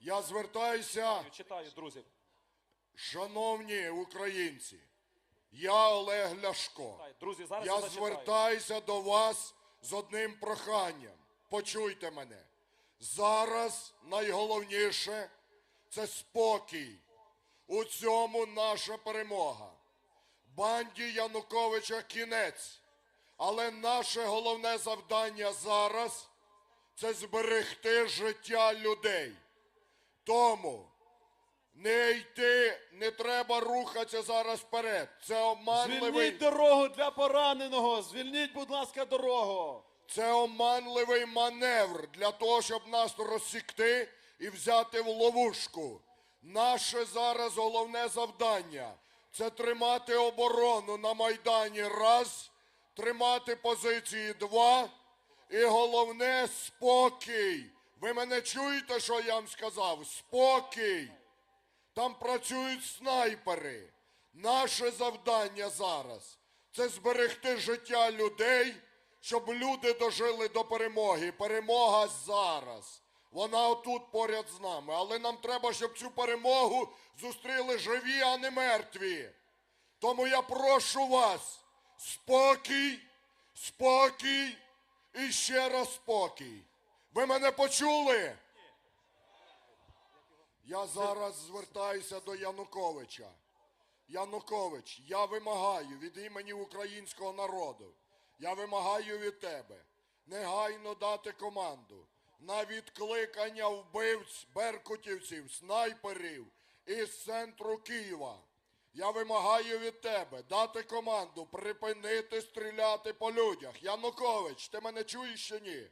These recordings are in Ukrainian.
Я звертаюся, Читаю, друзі. шановні українці, я Олег Ляшко. Друзі, зараз Я звертаюся до вас з одним проханням. Почуйте мене. Зараз найголовніше це спокій. У цьому наша перемога. Банді Януковича кінець. Але наше головне завдання зараз це зберегти життя людей. Тому не йти, не треба рухатися зараз вперед. Це обманливий. Звільніть дорогу для пораненого. Звільніть, будь ласка, дорогу. Це оманливий маневр для того, щоб нас розсікти і взяти в ловушку. Наше зараз головне завдання це тримати оборону на Майдані раз, тримати позиції два, і головне спокій. Ви мене чуєте, що я вам сказав? Спокій. Там працюють снайпери. Наше завдання зараз це зберегти життя людей, щоб люди дожили до перемоги. Перемога зараз. Вона отут поряд з нами. Але нам треба, щоб цю перемогу зустріли живі, а не мертві. Тому я прошу вас, спокій, спокій і ще раз спокій. Ви мене почули? Я зараз звертаюся до Януковича. Янукович, я вимагаю від імені українського народу, я вимагаю від тебе негайно дати команду на відкликання вбивць, беркутівців, снайперів із центру Києва. Я вимагаю від тебе дати команду припинити стріляти по людях. Янукович, ти мене чуєш чи ні?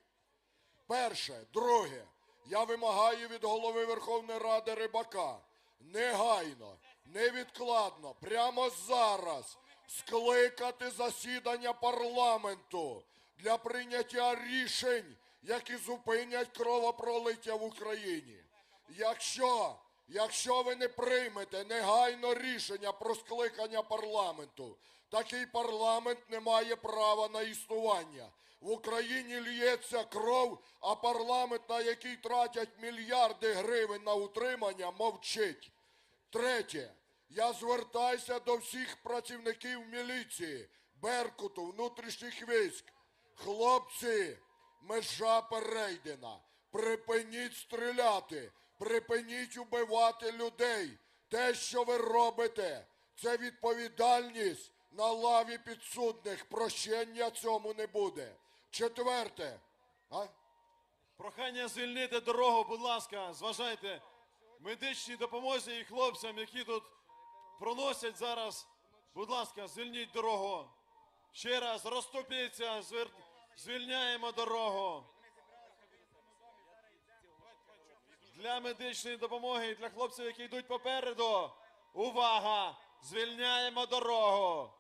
Перше, друге, я вимагаю від голови Верховної Ради Рибака негайно, невідкладно, прямо зараз скликати засідання парламенту для прийняття рішень, які зупинять кровопролиття в Україні. Якщо, якщо ви не приймете негайно рішення про скликання парламенту, такий парламент не має права на існування. В Україні лється кров, а парламент, на який тратять мільярди гривень на утримання, мовчить. Третє. Я звертаюся до всіх працівників міліції, Беркуту, внутрішніх військ. Хлопці, межа перейдена. Припиніть стріляти, припиніть убивати людей. Те, що ви робите, це відповідальність на лаві підсудних. Прощення цьому не буде. Четверте. А? Прохання звільнити дорогу, будь ласка, зважайте медичній допомозі і хлопцям, які тут проносять зараз. Будь ласка, звільніть дорогу. Ще раз розступіться, звір... звільняємо дорогу. Для медичної допомоги для хлопців, які йдуть попереду. Увага! Звільняємо дорогу.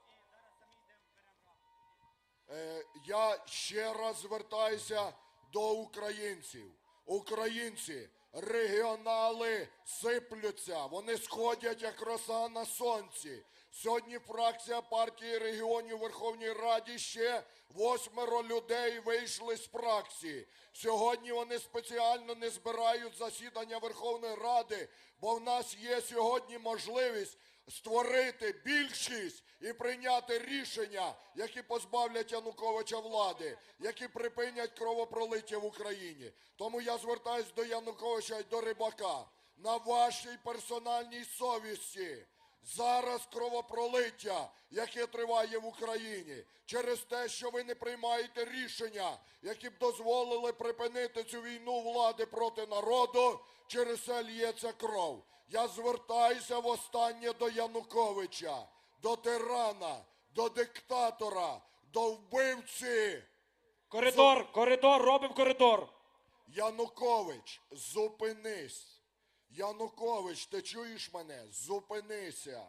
Е, я ще раз звертаюся до українців. Українці, регіонали сиплються, вони сходять як роса на сонці. Сьогодні фракція партії регіонів у Верховній Раді ще восьмеро людей вийшли з фракції. Сьогодні вони спеціально не збирають засідання Верховної Ради, бо в нас є сьогодні можливість створити більшість і прийняти рішення, які позбавлять Януковича влади, які припинять кровопролиття в Україні. Тому я звертаюся до Януковича і до Рибака на вашій персональній совісті. Зараз кровопролиття, яке триває в Україні, через те, що ви не приймаєте рішення, які б дозволили припинити цю війну влади проти народу, через це лється кров. Я звертаюся востаннє до Януковича, до тирана, до диктатора, до вбивці. Коридор, коридор, робимо коридор. Янукович, зупинись. Янукович, ти чуєш мене? Зупинися.